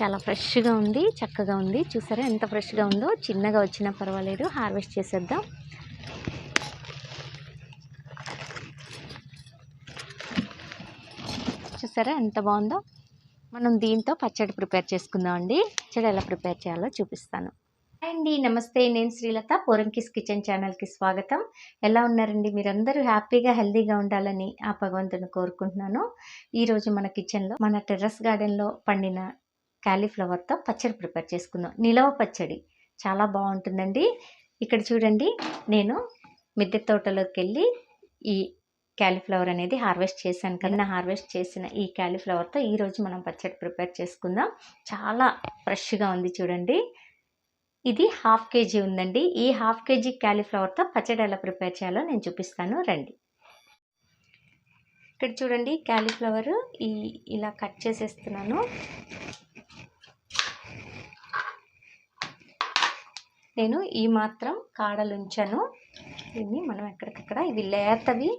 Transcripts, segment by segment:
చాలా ఫ్రెష్గా ఉంది చక్కగా ఉంది. చూసారా ఎంత ఫ్రెష్గా ఉందో? చిన్నగా వచ్చినా పర్వాలేదు. హార్వెస్ట్ చేసేద్దాం. చూసారా ఎంత బాగుందో? మనం దీంతో పచ్చడి ప్రిపేర్ చేసుకుందాం అండి పచ్చడి ఎలా ప్రిపేర్ చేయాలో చూపిస్తాను. అండి నమస్తే. నేను శ్రీలత. పోరంకిస్ కిచెన్ ఛానల్కి స్వాగతం. ఎలా ఉన్నారండి? మీరందరూ హ్యాపీగా హెల్దీగా ఉండాలని ఆ భగవంతుని కోరుకుంటున్నాను. ఈరోజు మన కిచెన్లో మన టెర్రస్ గార్డెన్లో పండిన క్యాలీఫ్లవర్తో పచ్చడి ప్రిపేర్ చేసుకుందాం. నిలవ పచ్చడి. చాలా బాగుంటుందండి. ఇక్కడ చూడండి నేను మిద్దె తోటలోకి వెళ్ళి ఈ క్యాలీఫ్లవర్ అనేది హార్వెస్ట్ చేశాను కదా. హార్వెస్ట్ చేసిన ఈ క్యాలీఫ్లవర్తో ఈరోజు మనం పచ్చడి ప్రిపేర్ చేసుకుందాం. చాలా ఫ్రెష్గా ఉంది చూడండి. ఇది హాఫ్ కేజీ ఉందండి. ఈ హాఫ్ కేజీ క్యాలీఫ్లవర్తో పచ్చడి ఎలా ప్రిపేర్ చేయాలో నేను చూపిస్తాను. రండి. ఇక్కడ చూడండి క్యాలీఫ్లవర్ ఈ ఇలా కట్ చేసేస్తున్నాను. నేను ఈ మాత్రం కాడలు ఉంచాను దీన్ని మనం ఎక్కడికక్కడ ఇవి లేతవి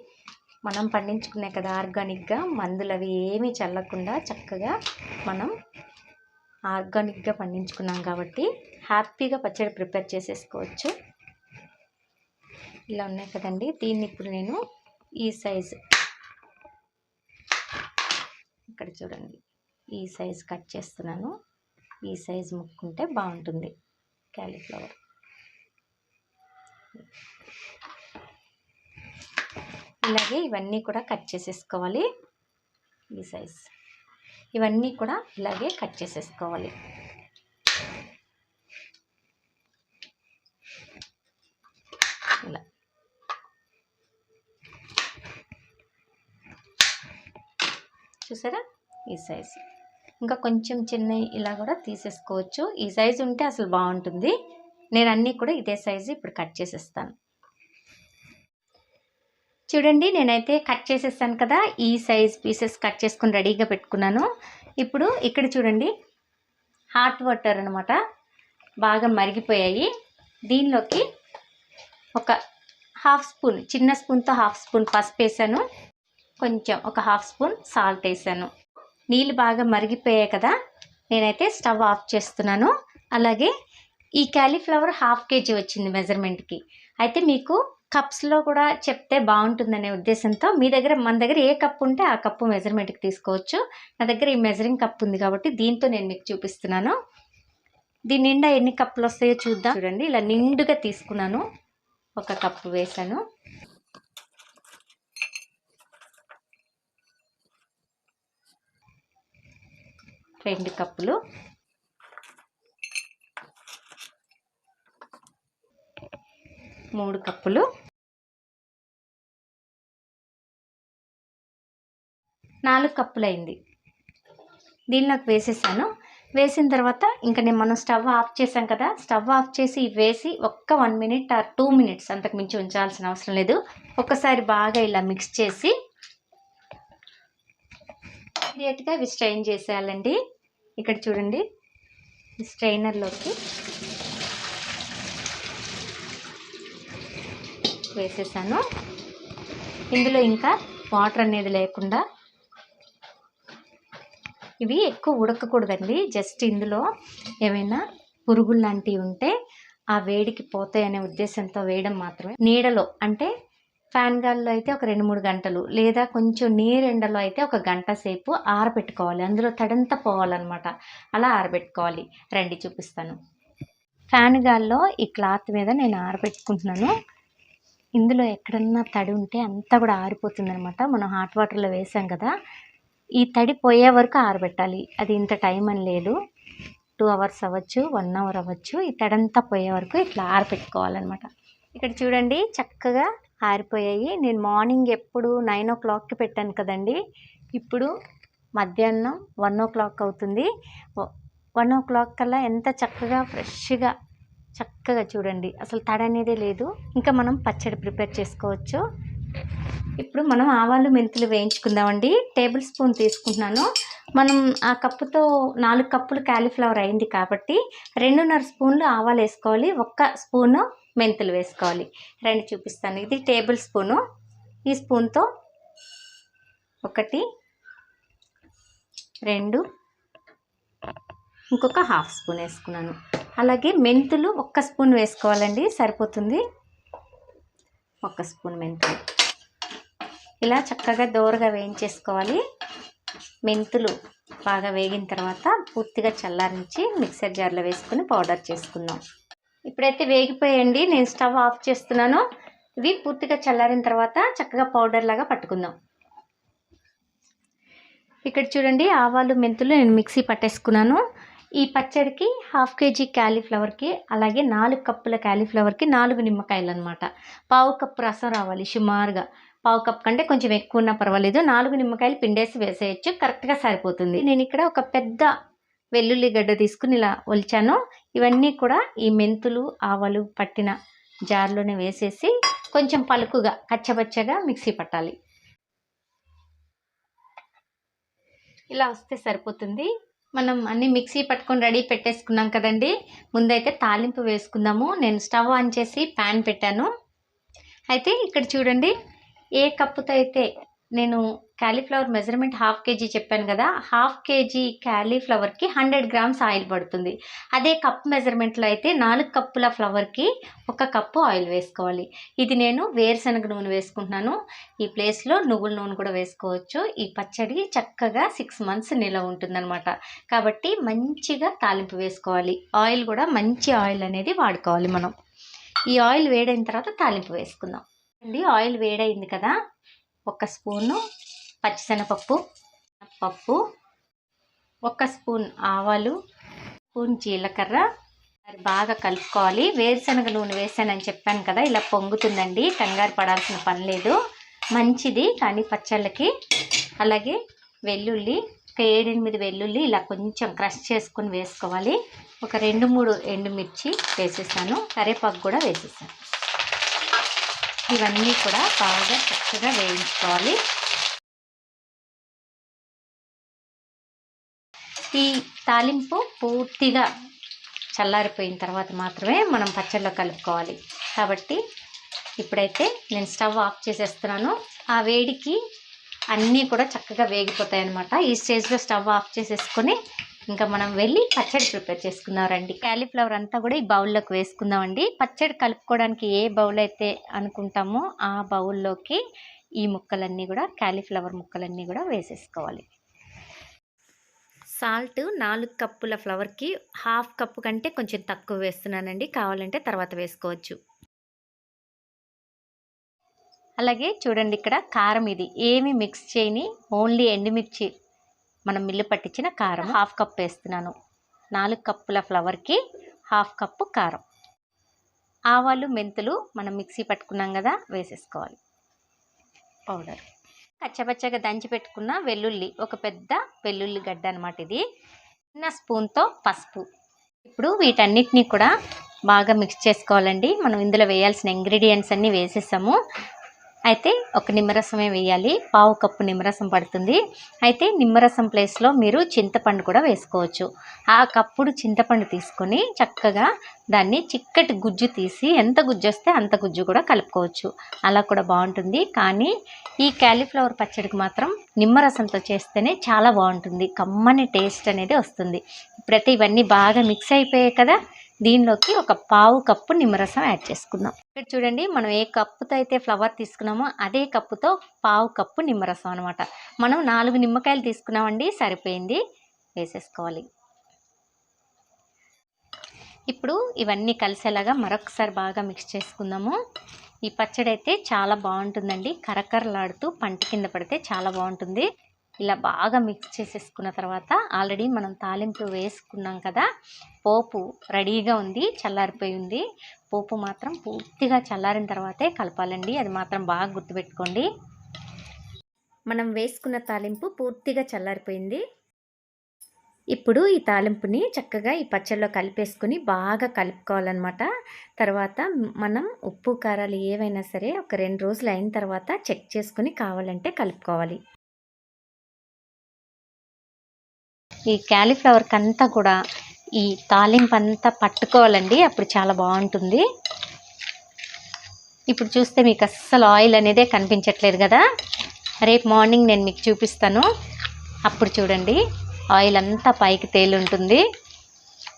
మనం పండించుకునే కదా ఆర్గానిక్గా మందులు అవి ఏమీ చల్లకుండా చక్కగా మనం ఆర్గానిక్గా పండించుకున్నాం కాబట్టి హ్యాపీగా పచ్చడి ప్రిపేర్ చేసేసుకోవచ్చు. ఇలా ఉన్నాయి కదండి. దీన్ని ఇప్పుడు నేను ఈ సైజు ఇక్కడ చూడండి. ఈ సైజు కట్ చేస్తున్నాను. ఈ సైజు ముక్కుంటే బాగుంటుంది. క్యాలీఫ్లవర్. ఇలాగే ఇవన్నీ కూడా కట్ చేసేసుకోవాలి. ఈ సైజ్. ఇవన్నీ కూడా ఇలాగే కట్ చేసేసుకోవాలి. ఇలా. చూసారా? ఈ సైజ్. ఇంకా కొంచెం చిన్న ఇలా కూడా తీసేసుకోవచ్చు. ఈ సైజు ఉంటే అసలు బాగుంటుంది. నేను అన్నీ కూడా ఇదే సైజు ఇప్పుడు కట్ చేసేస్తాను. చూడండి నేనైతే కట్ చేసేస్తాను కదా. ఈ సైజ్ పీసెస్ కట్ చేసుకుని రెడీగా పెట్టుకున్నాను. ఇప్పుడు ఇక్కడ చూడండి హాట్ వాటర్ అనమాట బాగా మరిగిపోయాయి. దీనిలోకి ఒక హాఫ్ స్పూన్ చిన్న స్పూన్తో హాఫ్ స్పూన్ పసుపు వేసాను కొంచెం ఒక హాఫ్ స్పూన్ సాల్ట్ వేసాను. నీళ్ళు బాగా మరిగిపోయాయి కదా నేనైతే స్టవ్ ఆఫ్ చేస్తున్నాను. అలాగే ఈ క్యాలీఫ్లవర్ హాఫ్ కేజీ వచ్చింది మెజర్మెంట్కి. అయితే మీకు కప్స్లో కూడా చెప్తే బాగుంటుందనే ఉద్దేశంతో మీ దగ్గర మన దగ్గర ఏ కప్ ఉంటే ఆ కప్పు మెజర్మెంట్కి తీసుకోవచ్చు. నా దగ్గర ఈ మెజరింగ్ కప్ ఉంది కాబట్టి దీంతో నేను మీకు చూపిస్తున్నాను. దీని నిండా ఎన్ని కప్పులు వస్తాయో చూద్దాం. చూడండి. ఇలా నిండుగా తీసుకున్నాను. ఒక కప్పు వేసాను రెండు కప్పులు. మూడు కప్పులు. నాలుగు కప్పులు అయింది దీనిలోకి వేసేసాను. వేసిన తర్వాత ఇంకా నేను మనం స్టవ్ ఆఫ్ చేసాం కదా స్టవ్ ఆఫ్ చేసి వేసి ఒక్క one minute or two minutes అంతకు మించి ఉంచాల్సిన అవసరం లేదు. ఒక్కసారి బాగా ఇలా మిక్స్ చేసి ఇమీడియట్గా ఇవి స్ట్రెయిన్ చేసేయాలండి. ఇక్కడ చూడండి. స్ట్రైనర్లోకి వేసేసాను. ఇందులో ఇంకా వాటర్ అనేది లేకుండా ఇవి ఎక్కువ ఉడకకూడదండి. జస్ట్ ఇందులో ఏమైనా పురుగులు లాంటివి ఉంటే ఆ వేడికి పోతాయనే ఉద్దేశంతో వేయడం మాత్రమే. నీడలో అంటే ఫ్యాన్ గాల్లో అయితే ఒక రెండు మూడు గంటలు లేదా కొంచెం నీరెండలో అయితే ఒక గంట సేపు ఆరబెట్టుకోవాలి. అందులో తడంతా పోవాలన్నమాట. అలా ఆరబెట్టుకోవాలి. రండి చూపిస్తాను. ఫ్యాన్ గాల్లో ఈ క్లాత్ మీద నేను ఆరబెట్టుకుంటున్నాను. ఇందులో ఎక్కడన్నా తడి ఉంటే అంతా కూడా ఆరిపోతుంది అనమాట మనం హాట్ వాటర్లో వేసాం కదా ఈ తడి పోయే వరకు ఆరబెట్టాలి. అది ఇంత టైం అని లేదు. టూ అవర్స్ అవ్వచ్చు వన్ అవర్ అవ్వచ్చు. ఈ తడంతా పోయే వరకు ఇట్లా ఆరబెట్టుకోవాలన్నమాట. ఇక్కడ చూడండి చక్కగా ఆరిపోయాయి. నేను మార్నింగ్ ఎప్పుడు నైన్ ఓ క్లాక్కి పెట్టాను కదండి. ఇప్పుడు మధ్యాహ్నం వన్ ఓ క్లాక్ అవుతుంది. వన్ ఓ క్లాక్ కల్లా ఎంత చక్కగా ఫ్రెష్గా చక్కగా చూడండి. అసలు తడ అనేదే లేదు. ఇంకా మనం పచ్చడి ప్రిపేర్ చేసుకోవచ్చు. ఇప్పుడు మనం ఆవాలు మెంతులు వేయించుకుందామండి. టేబుల్ స్పూన్ తీసుకుంటున్నాను. మనం ఆ కప్పుతో నాలుగు కప్పులు క్యాలీఫ్లవర్ అయింది కాబట్టి రెండున్నర స్పూన్లు ఆవాలు వేసుకోవాలి. ఒక్క స్పూను మెంతులు వేసుకోవాలి. రెండు చూపిస్తాను. ఇది టేబుల్ స్పూను. ఈ స్పూన్తో ఒకటి రెండు ఇంకొక హాఫ్ స్పూన్ వేసుకున్నాను. అలాగే మెంతులు ఒక్క స్పూన్ వేసుకోవాలండి. సరిపోతుంది. ఒక్క స్పూన్ మెంతులు. ఇలా చక్కగా దోరగా వేయించేసుకోవాలి. మెంతులు బాగా వేగిన తర్వాత పూర్తిగా చల్లారించి మిక్సర్ జార్లో వేసుకుని పౌడర్ చేసుకుందాం. ఇప్పుడైతే వేగిపోయండి. నేను స్టవ్ ఆఫ్ చేస్తున్నాను. ఇవి పూర్తిగా చల్లారిన తర్వాత చక్కగా పౌడర్ లాగా పట్టుకుందాం. ఇక్కడ చూడండి ఆవాలు మెంతులు నేను మిక్సీ పట్టేసుకున్నాను. ఈ పచ్చడికి హాఫ్ కేజీ క్యాలీఫ్లవర్కి అలాగే నాలుగు కప్పుల క్యాలీఫ్లవర్కి నాలుగు నిమ్మకాయలు అనమాట పావు కప్పు రసం రావాలి సుమారుగా. పావు కప్ కంటే కొంచెం ఎక్కువ ఉన్నా పర్వాలేదు. నాలుగు నిమ్మకాయలు పిండేసి వేసేయచ్చు. కరెక్ట్గా సరిపోతుంది. నేను ఇక్కడ ఒక పెద్ద వెల్లుల్లి గడ్డ తీసుకుని ఇలా ఒలిచాను. ఇవన్నీ కూడా ఈ మెంతులు ఆవాలు పట్టిన జార్లోనే వేసేసి కొంచెం పలుకుగా కచ్చబచ్చగా మిక్సీ పట్టాలి. ఇలా వస్తే సరిపోతుంది. మనం అన్ని మిక్సీ పట్టుకొని రెడీ పెట్టేసుకున్నాం కదండి. ముందైతే తాలింపు వేసుకుందాము. నేను స్టవ్ ఆన్ చేసి ప్యాన్ పెట్టాను. అయితే ఇక్కడ చూడండి ఏ కప్పుతో అయితే నేను క్యాలీఫ్లవర్ మెజర్మెంట్ హాఫ్ కేజీ చెప్పాను కదా హాఫ్ కేజీ క్యాలీఫ్లవర్కి హండ్రెడ్ గ్రామ్స్ ఆయిల్ పడుతుంది. అదే కప్ మెజర్మెంట్లో అయితే నాలుగు కప్పుల ఫ్లవర్కి ఒక కప్పు ఆయిల్ వేసుకోవాలి. ఇది నేను వేరుశనగ నూనె వేసుకుంటున్నాను. ఈ ప్లేస్లో నువ్వుల నూనె కూడా వేసుకోవచ్చు. ఈ పచ్చడి చక్కగా సిక్స్ మంత్స్ నిలవ ఉంటుందన్నమాట. కాబట్టి మంచిగా తాలింపు వేసుకోవాలి. ఆయిల్ కూడా మంచి ఆయిల్ అనేది వాడుకోవాలి మనం. ఈ ఆయిల్ వేడైన తర్వాత తాలింపు వేసుకుందాం. అండి ఆయిల్ వేడైంది కదా ఒక స్పూను పచ్చిశనగపప్పు పప్పు ఒక స్పూన్ ఆవాలు స్పూన్ జీలకర్ర. మరి బాగా కలుపుకోవాలి. వేరుశనగ నూనె వేసానని చెప్పాను కదా ఇలా పొంగుతుందండి కంగారు పడాల్సిన పని లేదు. మంచిది కానీ పచ్చళ్ళకి. అలాగే వెల్లుల్లి ఒక ఏడెనిమిది వెల్లుల్లి ఇలా కొంచెం క్రష్ చేసుకొని వేసుకోవాలి. ఒక రెండు మూడు ఎండుమిర్చి వేసేసాను కరివేపాకు కూడా వేసేసాను. ఇవన్నీ కూడా బాగా చక్కగా వేయించుకోవాలి. ఈ తాలింపు పూర్తిగా చల్లారిపోయిన తర్వాత మాత్రమే మనం పచ్చడిలో కలుపుకోవాలి. కాబట్టి ఇప్పుడైతే నేను స్టవ్ ఆఫ్ చేసేస్తున్నాను. ఆ వేడికి అన్నీ కూడా చక్కగా వేగిపోతాయి అనమాట ఈ స్టేజ్లో స్టవ్ ఆఫ్ చేసేసుకొని ఇంకా మనం వెళ్ళి పచ్చడి ప్రిపేర్ చేసుకుందాం రండి. క్యాలీఫ్లవర్ అంతా కూడా ఈ బౌల్లోకి వేసుకుందామండి. పచ్చడి కలుపుకోవడానికి ఏ బౌల్ అయితే అనుకుంటామో ఆ బౌల్లోకి ఈ ముక్కలన్నీ కూడా క్యాలీఫ్లవర్ ముక్కలన్నీ కూడా వేసేసుకోవాలి. సాల్ట్ నాలుగు కప్పుల ఫ్లవర్కి హాఫ్ కప్పు కంటే కొంచెం తక్కువ వేస్తున్నానండి. కావాలంటే తర్వాత వేసుకోవచ్చు. అలాగే చూడండి ఇక్కడ కారం ఇది. ఏమి మిక్స్ చేయని ఓన్లీ ఎండుమిర్చి మనం మిల్లు పట్టించిన కారం హాఫ్ కప్ వేస్తున్నాను. నాలుగు కప్పుల ఫ్లవర్కి హాఫ్ కప్పు కారం. ఆవాలు మెంతులు మనం మిక్సీ పట్టుకున్నాం కదా వేసేసుకోవాలి. పౌడర్. కచ్చపచ్చగా దంచి పెట్టుకున్న వెల్లుల్లి ఒక పెద్ద వెల్లుల్లి గడ్డ అనమాట ఇది. చిన్న స్పూన్తో పసుపు. ఇప్పుడు వీటన్నిటిని కూడా బాగా మిక్స్ చేసుకోవాలండి. మనం ఇందులో వేయాల్సిన ఇంగ్రీడియంట్స్ అన్నీ వేసేసాము. అయితే ఒక నిమ్మరసమే వేయాలి. పావు కప్పు నిమ్మరసం పడుతుంది. అయితే నిమ్మరసం ప్లేస్లో మీరు చింతపండు కూడా వేసుకోవచ్చు. ఆ కప్పుడు చింతపండు తీసుకొని చక్కగా దాన్ని చిక్కటి గుజ్జు తీసి ఎంత గుజ్జు వస్తే అంత గుజ్జు కూడా కలుపుకోవచ్చు. అలా కూడా బాగుంటుంది. కానీ ఈ క్యాలీఫ్లవర్ పచ్చడికి మాత్రం నిమ్మరసంతో చేస్తేనే చాలా బాగుంటుంది. కమ్మని టేస్ట్ అనేది వస్తుంది. ఇప్పుడైతే ఇవన్నీ బాగా మిక్స్ అయిపోయాయి కదా. దీనిలోకి ఒక పావు కప్పు నిమ్మరసం యాడ్ చేసుకుందాం. ఇక్కడ చూడండి మనం ఏ కప్పుతో అయితే ఫ్లవర్ తీసుకున్నామో అదే కప్పుతో పావు కప్పు నిమ్మరసం అనమాట మనం నాలుగు నిమ్మకాయలు తీసుకున్నామండి సరిపోయింది. వేసేసుకోవాలి. ఇప్పుడు ఇవన్నీ కలిసేలాగా మరొకసారి బాగా మిక్స్ చేసుకుందాము. ఈ పచ్చడి అయితే చాలా బాగుంటుందండి. కరకరలాడుతూ పంట కింద పడితే చాలా బాగుంటుంది. ఇలా బాగా మిక్స్ చేసేసుకున్న తర్వాత ఆల్రెడీ మనం తాలింపు వేసుకున్నాం కదా పోపు రెడీగా ఉంది చల్లారిపోయి ఉంది. పోపు మాత్రం పూర్తిగా చల్లారిన తర్వాతే కలపాలండి అది మాత్రం బాగా గుర్తుపెట్టుకోండి. మనం వేసుకున్న తాలింపు పూర్తిగా చల్లారిపోయింది. ఇప్పుడు ఈ తాలింపుని చక్కగా ఈ పచ్చళ్ళలో కలిపేసుకొని బాగా కలుపుకోవాలన్నమాట. తర్వాత మనం ఉప్పు కారాలు ఏవైనా సరే ఒక రెండు రోజులు అయిన తర్వాత చెక్ చేసుకొని కావాలంటే కలుపుకోవాలి. ఈ క్యాలీఫ్లవర్కి అంతా కూడా ఈ తాలింపు అంతా పట్టుకోవాలండి అప్పుడు చాలా బాగుంటుంది. ఇప్పుడు చూస్తే మీకు అస్సలు ఆయిల్ అనేదే కనిపించట్లేదు కదా. రేపు మార్నింగ్ నేను మీకు చూపిస్తాను. అప్పుడు చూడండి ఆయిల్ అంతా పైకి తేలుంటుంది.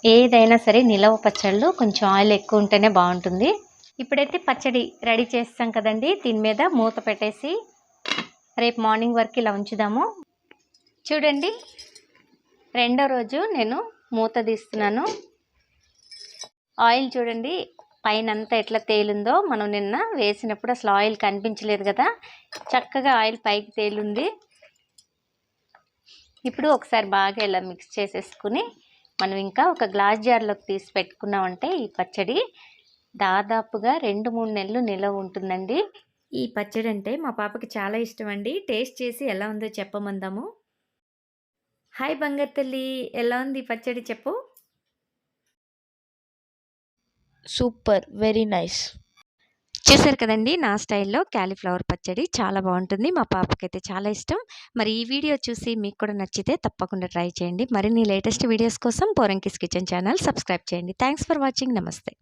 ఏదైనా సరే నిలవ పచ్చళ్ళు కొంచెం ఆయిల్ ఎక్కువ ఉంటేనే బాగుంటుంది. ఇప్పుడైతే పచ్చడి రెడీ చేస్తాం కదండి దీని మీద మూత పెట్టేసి రేపు మార్నింగ్ వరకు ఇలా ఉంచుదాము. చూడండి రెండో రోజు నేను మూత తీస్తున్నాను. ఆయిల్ చూడండి పైన అంతా ఎట్లా తేలిందో మనం నిన్న వేసినప్పుడు అసలు ఆయిల్ కనిపించలేదు కదా. చక్కగా ఆయిల్ పైకి తేలుంది. ఇప్పుడు ఒకసారి బాగా ఇలా మిక్స్ చేసేసుకుని మనం ఇంకా ఒక గ్లాస్ జార్లోకి తీసి పెట్టుకున్నామంటే ఈ పచ్చడి దాదాపుగా రెండు మూడు నెలలు నిలవ ఉంటుందండి. ఈ పచ్చడి అంటే మా పాపకి చాలా ఇష్టం అండి. టేస్ట్ చేసి ఎలా ఉందో చెప్పమందాము. హాయ్ బంగారు తల్లి ఎలా ఉంది పచ్చడి చెప్పు. Super very nice. చూసారు కదండి నా స్టైల్లో క్యాలీఫ్లవర్ పచ్చడి చాలా బాగుంటుంది మా పాపకైతే చాలా ఇష్టం. మరి ఈ వీడియో చూసి మీకు కూడా నచ్చితే తప్పకుండా ట్రై చేయండి. మరిన్ని లేటెస్ట్ వీడియోస్ కోసం పోరంకిస్ కిచెన్ ఛానల్ సబ్స్క్రైబ్ చేయండి. థ్యాంక్స్ ఫర్ వాచింగ్ నమస్తే.